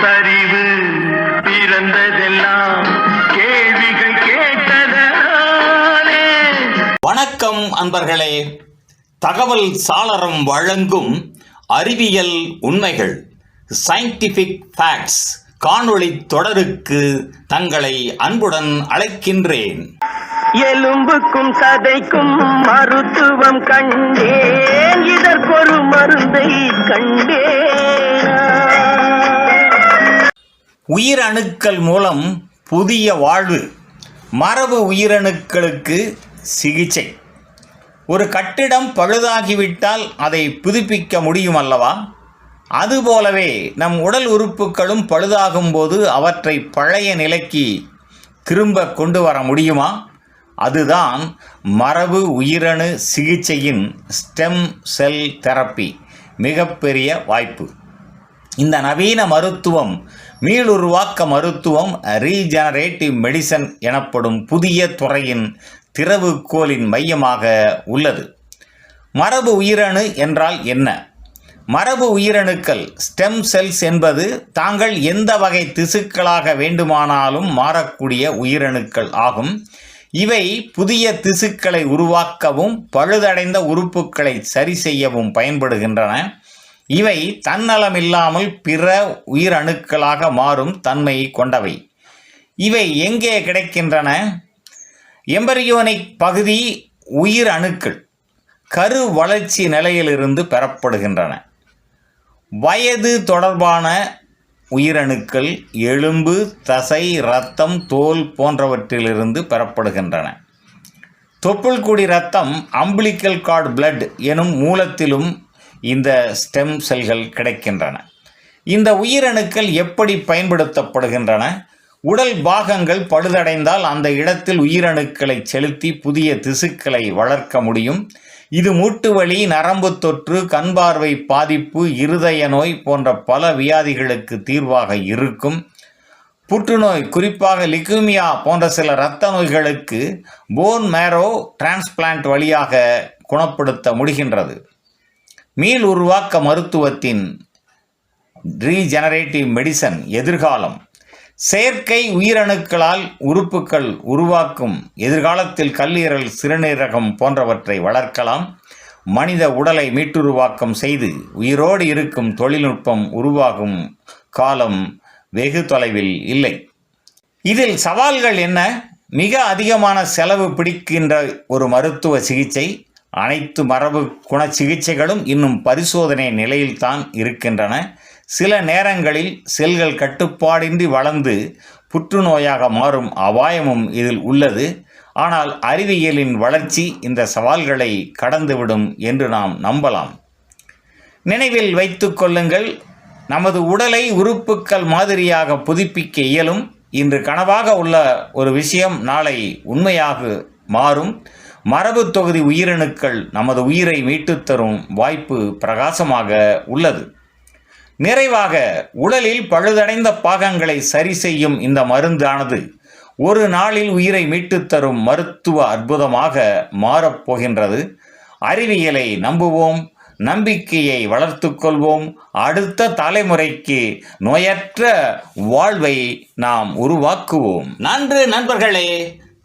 பகுத்தறிவு பிறந்ததெல்லாம் கேள்விகள் கேட்டதனாலே வணக்கம் அன்பர்களே. தகவல் சாளரம் வழங்கும் அறிவியல் உண்மைகள் சயின்டிஃபிக் ஃபேக்ட்ஸ் காணொளி தொடருக்கு தங்களை அன்புடன் அழைக்கின்றேன். எலும்புக்கும் சதைக்கும் மருத்துவம் கண்டேன். இதற்கொரு மருந்தை கண்டேன். உயிரணுக்கள் மூலம் புதிய வாழ்வு. மரபு உயிரணுக்களுக்கு சிகிச்சை. ஒரு கட்டிடம் பழுதாகிவிட்டால் அதை புதுப்பிக்க முடியும் அல்லவா? அதுபோலவே நம் உடல் உறுப்புகளும் பழுதாகும் போது அவற்றை பழைய நிலைக்கு திரும்ப கொண்டு வர முடியுமா? அதுதான் மரபு உயிரணு சிகிச்சையின் ஸ்டெம் செல் தெரப்பி மிகப்பெரிய வாய்ப்பு. இந்த நவீன மருத்துவம் மீளுருவாக்க மருத்துவம் ரீஜெனரேட்டிவ் மெடிசன் எனப்படும் புதிய துறையின் திறவுகோலின் மையமாக உள்ளது. மரபு உயிரணு என்றால் என்ன? மரபு உயிரணுக்கள் ஸ்டெம் செல்ஸ் என்பது தாங்கள் எந்த வகை திசுக்களாக வேண்டுமானாலும் மாறக்கூடிய உயிரணுக்கள் ஆகும். இவை புதிய திசுக்களை உருவாக்கவும் பழுதடைந்த உறுப்புகளை சரி செய்யவும் பயன்படுகின்றன. இவை தன்னலமில்லாமல் பிற உயிரணுக்களாக மாறும் தன்மை கொண்டவை. இவை எங்கே கிடைக்கின்றன? எம்பரியோனிக் பகுதி உயிர் அணுக்கள் கரு வளர்ச்சி நிலையிலிருந்து பெறப்படுகின்றன. வயது தொடர்பான உயிரணுக்கள் எலும்பு தசை இரத்தம் தோல் போன்றவற்றிலிருந்து பெறப்படுகின்றன. தொப்புள் குடி ரத்தம் அம்பிளிக்கல் கார்டு பிளட் எனும் மூலத்திலும் இந்த ஸ்டெம் செல்கள் கிடைக்கின்றன. இந்த உயிரணுக்கள் எப்படி பயன்படுத்தப்படுகின்றன? உடல் பாகங்கள் பழுதடைந்தால் அந்த இடத்தில் உயிரணுக்களை செலுத்தி புதிய திசுக்களை வளர்க்க முடியும். இது மூட்டு வலி நரம்பு தொற்று கண் பார்வை பாதிப்பு இருதய நோய் போன்ற பல வியாதிகளுக்கு தீர்வாக இருக்கும். புற்றுநோய் குறிப்பாக லிக்யூமியா போன்ற சில இரத்த நோய்களுக்கு போன் மேரோ டிரான்ஸ்பிளான்ட் வழியாக குணப்படுத்த முடிகின்றது. மீள் உருவாக்க மருத்துவத்தின் ரீஜெனரேட்டிவ் மெடிசன் எதிர்காலம். செயற்கை உயிரணுக்களால் உறுப்புகள் உருவாக்கும் எதிர்காலத்தில் கல்லீரல் சிறுநீரகம் போன்றவற்றை வளர்க்கலாம். மனித உடலை மீட்டுருவாக்கம் செய்து உயிரோடு இருக்கும் தொழில்நுட்பம் உருவாகும் காலம் வெகு தொலைவில் இல்லை. இதில் சவால்கள் என்ன? மிக அதிகமான செலவு பிடிக்கின்ற ஒரு மருத்துவ சிகிச்சை அனைத்து மரபு குண சிகிச்சைகளும் இன்னும் பரிசோதனை நிலையில்தான் இருக்கின்றன. சில நேரங்களில் செல்கள் கட்டுப்பாடின்றி வளர்ந்து புற்றுநோயாக மாறும் அபாயமும் இதில் உள்ளது. ஆனால் அறிவியலின் வளர்ச்சி இந்த சவால்களை கடந்துவிடும் என்று நாம் நம்பலாம். நினைவில் வைத்து கொள்ளுங்கள் நமது உடலை உறுப்புக்கள் மாதிரியாக புதுப்பிக்க இயலும். இன்று கனவாக உள்ள ஒரு விஷயம் நாளை உண்மையாக மாறும். மரபு தொகுதி உயிரணுக்கள் நமது உயிரை மீட்டுத் தரும் வாய்ப்பு பிரகாசமாக உள்ளது. நிறைவாக உடலில் பழுதடைந்த பாகங்களை சரி செய்யும் இந்த மருந்தானது ஒரு நாளில் உயிரை மீட்டுத் தரும் மருத்துவ அற்புதமாக மாறப்போகின்றது அறிவியலை நம்புவோம் நம்பிக்கையை வளர்த்து கொள்வோம். அடுத்த தலைமுறைக்கு நோயற்ற வாழ்வை நாம் உருவாக்குவோம். நன்று நண்பர்களே